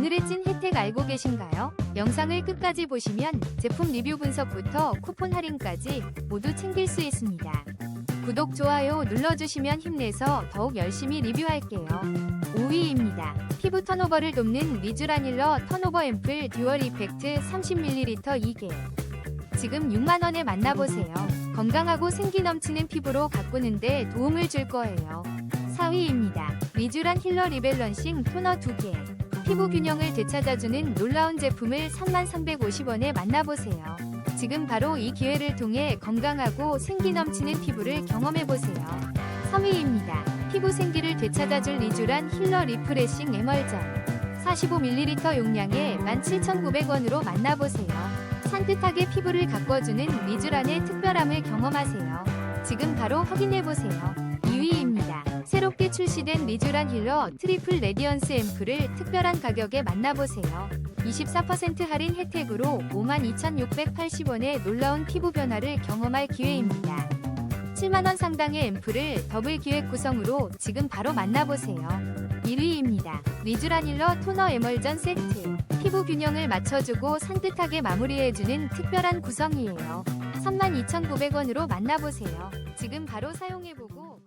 오늘의 찐 혜택 알고 계신가요? 영상을 끝까지 보시면 제품 리뷰 분석부터 쿠폰 할인까지 모두 챙길 수 있습니다. 구독, 좋아요 눌러주시면 힘내서 더욱 열심히 리뷰할게요. 5위입니다. 피부 턴오버를 돕는 리쥬라닐러 턴오버 앰플 듀얼 이펙트 30ml 2개. 지금 6만원에 만나보세요. 건강하고 생기 넘치는 피부로 가꾸는데 도움을 줄 거예요. 4위입니다. 리쥬란 힐러 리밸런싱 토너 2개. 피부 균형을 되찾아주는 놀라운 제품을 3350원에 만나보세요. 지금 바로 이 기회를 통해 건강하고 생기 넘치는 피부를 경험해보세요. 3위입니다. 피부 생기를 되찾아줄 리쥬란 힐러 리프레싱 에멀전. 45ml 용량에 17,900원으로 만나보세요. 산뜻하게 피부를 가꿔주는 리쥬란의 특별함을 경험하세요. 지금 바로 확인해보세요. 2위입니다. 새롭게 출시된 리쥬란 힐러 트리플 레디언스 앰플을 특별한 가격에 만나보세요. 24% 할인 혜택으로 52,680원의 놀라운 피부 변화를 경험할 기회입니다. 7만원 상당의 앰플을 더블 기획 구성으로 지금 바로 만나보세요. 1위입니다. 리쥬란 힐러 토너 에멀전 세트. 피부 균형을 맞춰주고 산뜻하게 마무리해주는 특별한 구성이에요. 32,900원으로 만나보세요. 지금 바로 사용해보고